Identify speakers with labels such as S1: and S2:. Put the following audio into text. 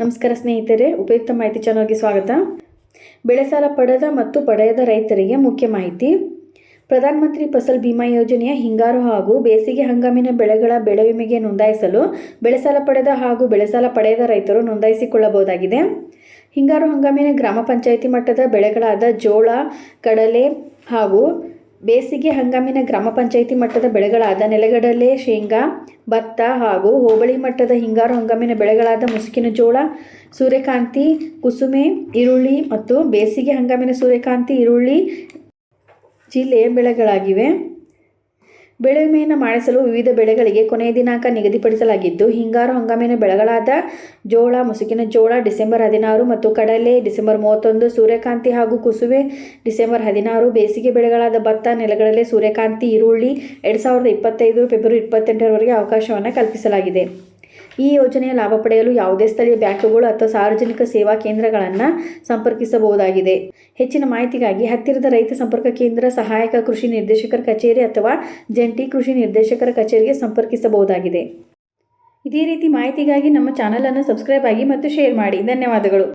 S1: ನಮಸ್ಕಾರ ಸ್ನೇಹಿತರೆ, ಉಪಯುಕ್ತ ಮಾಹಿತಿ ಚಾನಲ್ಗೆ ಸ್ವಾಗತ. ಬೆಳೆ ಸಾಲ ಪಡೆದ ಮತ್ತು ಪಡೆಯದ ರೈತರಿಗೆ ಮುಖ್ಯ ಮಾಹಿತಿ. ಪ್ರಧಾನಮಂತ್ರಿ ಫಸಲ್ ಬಿಮಾ ಯೋಜನೆಯ ಹಿಂಗಾರು ಹಾಗೂ ಬೇಸಿಗೆ ಹಂಗಾಮಿನ ಬೆಳೆಗಳ ಬೆಳೆ ವಿಮೆಗೆ ನೋಂದಾಯಿಸಲು ಬೆಳೆ ಸಾಲ ಪಡೆದ ಹಾಗೂ ಬೆಳೆ ಸಾಲ ಪಡೆಯದ ರೈತರು ನೋಂದಾಯಿಸಿಕೊಳ್ಳಬಹುದಾಗಿದೆ. ಹಿಂಗಾರು ಹಂಗಾಮಿನ ಗ್ರಾಮ ಪಂಚಾಯಿತಿ ಮಟ್ಟದ ಬೆಳೆಗಳಾದ ಜೋಳ, ಕಡಲೆ ಹಾಗೂ ಬೇಸಿಗೆ ಹಂಗಾಮಿನ ಗ್ರಾಮ ಪಂಚಾಯಿತಿ ಮಟ್ಟದ ಬೆಳೆಗಳಾದ ನೆಲಗಡಲೆ, ಶೇಂಗಾ ಭತ್ತ ಹಾಗೂ ಹೋಬಳಿ ಮಟ್ಟದ ಹಿಂಗಾರು ಹಂಗಾಮಿನ ಬೆಳೆಗಳಾದ ಮುಸುಕಿನ ಜೋಳ, ಸೂರ್ಯಕಾಂತಿ, ಕುಸುಮೆ, ಈರುಳ್ಳಿ ಮತ್ತು ಬೇಸಿಗೆ ಹಂಗಾಮಿನ ಸೂರ್ಯಕಾಂತಿ, ಈರುಳ್ಳಿ ಜಿಲ್ಲೆಯ ಬೆಳೆಗಳಾಗಿವೆ. ಬೆಳೆ ವಿಮೆಯನ್ನು ಮಾಡಿಸಲು ವಿವಿಧ ಬೆಳೆಗಳಿಗೆ ಕೊನೆಯ ದಿನಾಂಕ ನಿಗದಿಪಡಿಸಲಾಗಿದ್ದು, ಹಿಂಗಾರು ಹಂಗಾಮಿನ ಬೆಳೆಗಳಾದ ಜೋಳ, ಮುಸುಕಿನ ಜೋಳ, ಡಿಸೆಂಬರ್ ಹದಿನಾರು ಮತ್ತು ಕಡಲೆ, ಡಿಸೆಂಬರ್ ಮೂವತ್ತೊಂದು, ಸೂರ್ಯಕಾಂತಿ ಹಾಗೂ ಕುಸುವೆ, ಡಿಸೆಂಬರ್ ಹದಿನಾರು, ಬೇಸಿಗೆ ಬೆಳೆಗಳಾದ ಭತ್ತ, ನೆಲಗಡಲೆ, ಸೂರ್ಯಕಾಂತಿ, ಈರುಳ್ಳಿ, ಎರಡು ಸಾವಿರದ ಇಪ್ಪತ್ತೈದು, ಫೆಬ್ರವರಿ ಇಪ್ಪತ್ತೆಂಟರವರೆಗೆ ಅವಕಾಶವನ್ನು ಕಲ್ಪಿಸಲಾಗಿದೆ. ಈ ಯೋಜನೆಯ ಲಾಭ ಪಡೆಯಲು ಯಾವುದೇ ಸ್ಥಳೀಯ ಬ್ಯಾಂಕುಗಳು ಅಥವಾ ಸಾರ್ವಜನಿಕ ಸೇವಾ ಕೇಂದ್ರಗಳನ್ನು ಸಂಪರ್ಕಿಸಬಹುದಾಗಿದೆ. ಹೆಚ್ಚಿನ ಮಾಹಿತಿಗಾಗಿ ಹತ್ತಿರದ ರೈತ ಸಂಪರ್ಕ ಕೇಂದ್ರ, ಸಹಾಯಕ ಕೃಷಿ ನಿರ್ದೇಶಕರ ಕಚೇರಿ ಅಥವಾ ಜಂಟಿ ಕೃಷಿ ನಿರ್ದೇಶಕರ ಕಚೇರಿಗೆ ಸಂಪರ್ಕಿಸಬಹುದಾಗಿದೆ. ಇದೇ ರೀತಿ ಮಾಹಿತಿಗಾಗಿ ನಮ್ಮ ಚಾನಲನ್ನು ಸಬ್ಸ್ಕ್ರೈಬ್ ಆಗಿ ಮತ್ತು ಶೇರ್ ಮಾಡಿ. ಧನ್ಯವಾದಗಳು.